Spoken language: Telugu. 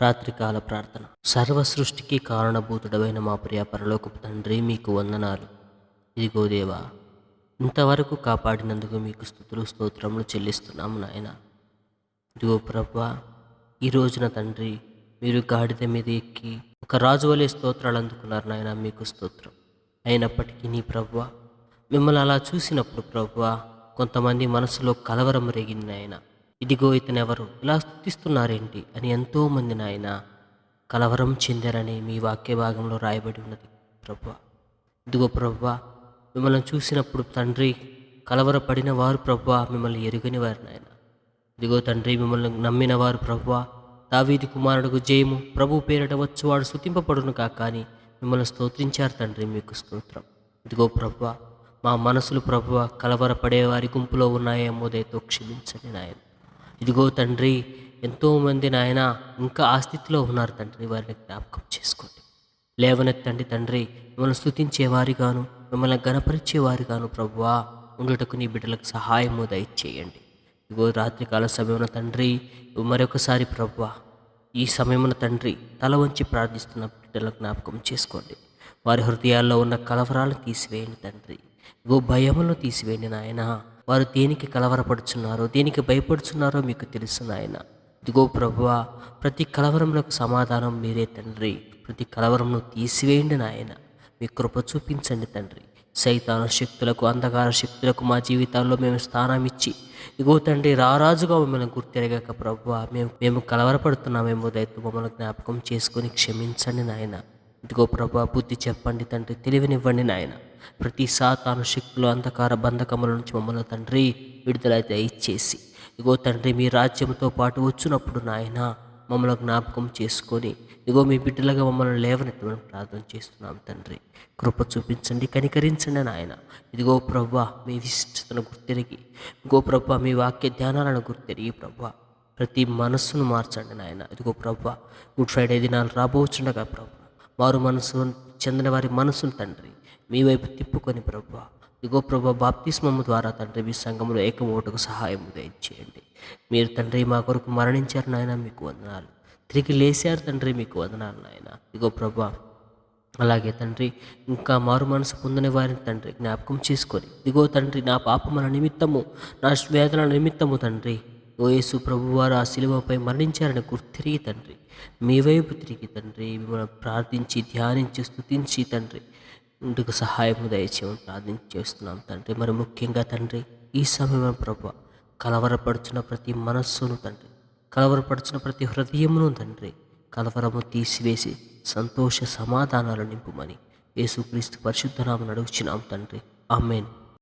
రాత్రికాల ప్రార్థన. సర్వ సృష్టికి కారణభూతుడమైన మా ప్రియ పరలోకపు తండ్రి మీకు వందనాలు. ఇదిగో దేవా ఇంతవరకు కాపాడినందుకు మీకు స్థుతులు స్తోత్రములు చెల్లిస్తున్నాము నాయన. ఇదిగో ప్రభా ఈ రోజున తండ్రి మీరు గాడిద మీద ఎక్కి ఒక రాజు వలె స్తోత్రాలు అందుకున్నారు నాయన మీకు స్తోత్రం. అయినప్పటికీ నీ ప్రభ్వ మిమ్మల్ని అలా చూసినప్పుడు ప్రభు కొంతమంది మనసులో కలవరం రేగింది నాయన. ఇదిగో ఇతనెవరు? ఇలా స్థుతిస్తున్నారేంటి అని ఎంతోమంది నాయన కలవరం చెందారని మీ వాక్య భాగంలో రాయబడి ఉన్నది. ప్రభు ఇదిగో ప్రభు మిమ్మల్ని చూసినప్పుడు తండ్రి కలవరపడిన వారు ప్రభు మిమ్మల్ని ఎరుగని వారు నాయన. ఇదిగో తండ్రి మిమ్మల్ని నమ్మిన వారు ప్రభు దావీది కుమారుడుకు జయము ప్రభు పేరిట వచ్చువాడు శుతింపబడును కాక అని మిమ్మల్ని స్తోత్రించారు తండ్రి మీకు స్తోత్రం. ఇదిగో ప్రభు మా మనసులు ప్రభువ కలవరపడే వారి గుంపులో ఉన్నాయేమో దయతో క్షమించండి నాయన. ఇదిగో తండ్రి ఎంతోమంది నాయన ఇంకా ఆ స్థితిలో ఉన్నారు తండ్రి వారిని జ్ఞాపకం చేసుకోండి. లేవనెత్తండి తండ్రి మిమ్మల్ని స్థుతించేవారిగాను మిమ్మల్ని గణపరిచేవారిగాను ప్రభువా ఉండుటకు నీ బిడ్డలకు సహాయము దయచేయండి. ఇగో రాత్రికాల సమయమున తండ్రి మరొకసారి ప్రభువా ఈ సమయమున తండ్రి తల వంచి ప్రార్థిస్తున్న బిడ్డల జ్ఞాపకం చేసుకోండి. వారి హృదయాల్లో ఉన్న కలవరాలను తీసివేయండి తండ్రి. ఇగో భయములను తీసివేయండి నాయన. వారు దేనికి కలవరపడుచున్నారో దేనికి భయపడుచున్నారో మీకు తెలుసు నాయన. ఇదిగో ప్రభువా ప్రతి కలవరములకు సమాధానం మీరే తండ్రి. ప్రతి కలవరమును తీసివేయండి నాయన. మీ కృప చూపించండి తండ్రి. సైతాన శక్తులకు అంధకార శక్తులకు మా జీవితాల్లో మేము స్థానం ఇచ్చి ఇగో తండ్రి రారాజుగా మిమ్మల్ని గుర్తెరగాక ప్రభు మేము మేము కలవరపడుతున్నామేమో దయతో మమ్మల్ని జ్ఞాపకం చేసుకొని క్షమించండి నాయన. ఇదిగో ప్రభు బుద్ధి చెప్పండి తండ్రి తెలివినివ్వండి నాయన. ప్రతి సాతాను శక్తులు అంధకార బంధకముల నుంచి మమ్మల్ని తండ్రి విడుదలైతే ఇచ్చేసి. ఇగో తండ్రి మీ రాజ్యంతో పాటు వచ్చినప్పుడు నాయన మమ్మల్ని జ్ఞాపకం చేసుకొని ఇగో మీ బిడ్డలుగా మమ్మల్ని లేవనెత్తమని ప్రార్థన చేస్తున్నాం తండ్రి. కృప చూపించండి కనికరించండి నాయన. ఇదిగో ప్రభా మీ విశిష్టతను గుర్తెరిగి ఇగో ప్రభా మీ వాక్య ధ్యానాలను గుర్తిరిగి ప్రభా ప్రతి మనస్సును మార్చండి నాయన. ఇదిగో ప్రభా గుడ్ ఫ్రైడే దినాలు రాబోచుండగా ప్రభా. వారు మనసు చెందిన వారి మనసును తండ్రి. మీ వైపు తిప్పుకొని ప్రభా ఇగో ప్రభా బాప్తిస్మము ద్వారా తండ్రి మీ సంఘంలో ఏకమోటుకు సహాయం దయచేయండి. మీరు తండ్రి మా కొరకు మరణించారు నాయన మీకు వందనాలు. తిరిగి లేచారు తండ్రి మీకు వందనాలు నాయన. ఇగో ప్రభా అలాగే తండ్రి ఇంకా మారు మనసు పొందని వారిని తండ్రి జ్ఞాపకం చేసుకొని ఇదిగో తండ్రి నా పాపముల నిమిత్తము నా వేదన నిమిత్తము తండ్రి ఓ ప్రభువారు ఆ శిలువపై మరణించారని గుర్తిరిగి తండ్రి. మీ వైపు తిరిగి తండ్రి మిమ్మల్ని ప్రార్థించి ధ్యానించి స్థుతించి తండ్రి. ఇందుకు సహాయము దయచేయమని ప్రార్థించి చేస్తున్నాం తండ్రి. మరి ముఖ్యంగా తండ్రి ఈ సమయంలో ప్రభు కలవరపడుచున్న ప్రతి మనస్సును తండ్రి కలవరపడుచున్న ప్రతి హృదయమును తండ్రి కలవరము తీసివేసి సంతోష సమాధానాలు నింపుమని యేసుక్రీస్తు పరిశుద్ధనామను అడుగుచున్నాం తండ్రి. ఆమెన్.